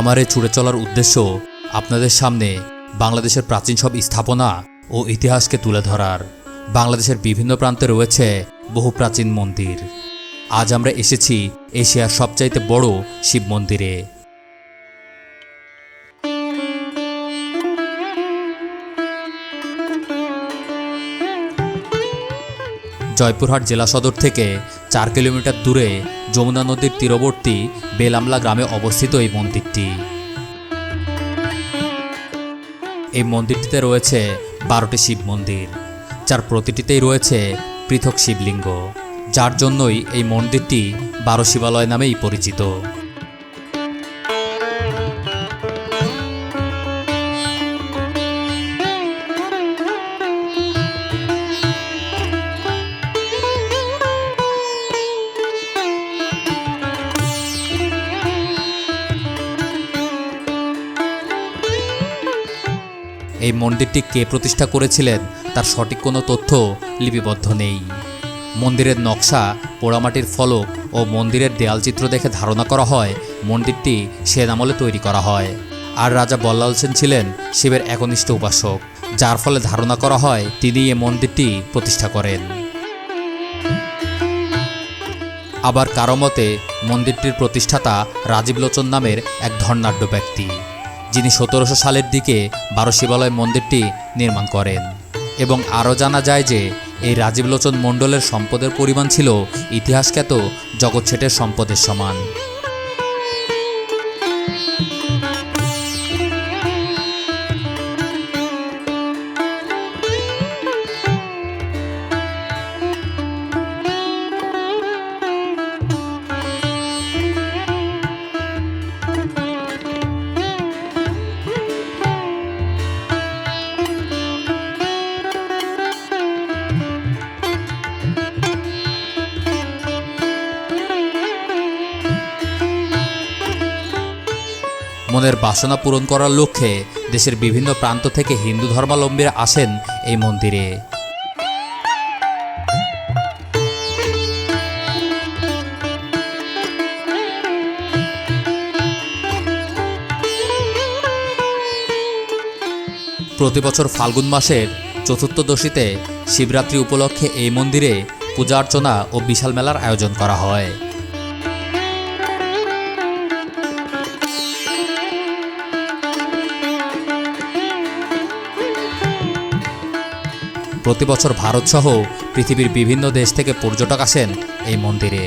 আমার এই ছুটে চলার উদ্দেশ্য আপনাদের সামনে বাংলাদেশের প্রাচীন সব স্থাপনা ও ইতিহাসকে তুলে ধরার। বাংলাদেশের বিভিন্ন প্রান্তে রয়েছে বহু প্রাচীন মন্দির। আজ আমরা এসেছি এশিয়ার সবচাইতে বড় শিব মন্দিরে। জয়পুরহাট জেলা সদর থেকে চার কিলোমিটার দূরে যমুনা নদীর তীরবর্তী বেলামলা গ্রামে অবস্থিত এই মন্দিরটি। এই মন্দিরটিতে রয়েছে বারোটি শিব মন্দির, যার প্রতিটিতেই রয়েছে পৃথক শিবলিঙ্গ, যার জন্যই এই মন্দিরটি বারো শিবালয় নামেই পরিচিত। এই মন্দিরটি কে প্রতিষ্ঠা করেছিলেন তার সঠিক কোনো তথ্য লিপিবদ্ধ নেই। মন্দিরের নকশা, পোড়ামাটির ফলক ও মন্দিরের দেয়ালচিত্র দেখে ধারণা করা হয় মন্দিরটি সেন তৈরি করা হয়। আর রাজা বল্লাল সেন ছিলেন শিবের একনিষ্ঠ উপাসক, যার ফলে ধারণা করা হয় তিনি এ মন্দিরটি প্রতিষ্ঠা করেন। আবার কারও মতে, মন্দিরটির প্রতিষ্ঠাতা রাজীব লোচন নামের এক ধর্নাঢ্য ব্যক্তি। যিনি সতেরোশো সালের দিকে বারো শিবালয় মন্দিরটি নির্মাণ করেন। এবং আরও জানা যায় যে, এই রাজীবলোচন মণ্ডলের সম্পদের পরিমাণ ছিল ইতিহাসখ্যাত জগৎ সম্পদের সমান। মনের বাসনা পূরণ করার লক্ষ্যে দেশের বিভিন্ন প্রান্ত থেকে হিন্দু ধর্মাবলম্বীরা আসেন এই মন্দিরে। প্রতি বছর ফাল্গুন মাসের চতুর্থদশীতে শিবরাত্রি উপলক্ষে এই মন্দিরে পূজা অর্চনা ও বিশাল মেলার আয়োজন করা হয়। প্রতি বছর ভারতসহ পৃথিবীর বিভিন্ন দেশ থেকে পর্যটক আসেন এই মন্দিরে।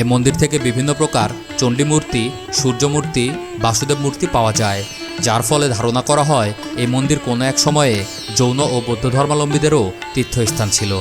এ মন্দির থেকে বিভিন্ন প্রকার চণ্ডী মূর্তি সূর্য মূর্তি বাসুদেব মূর্তি পাওয়া যায়। যার ফলে ধারণা করা হয় এই মন্দির কোনো এক সময়ে যৌন ও বৌদ্ধ ধর্মাবলম্বীদেরও তীর্থস্থান ছিল।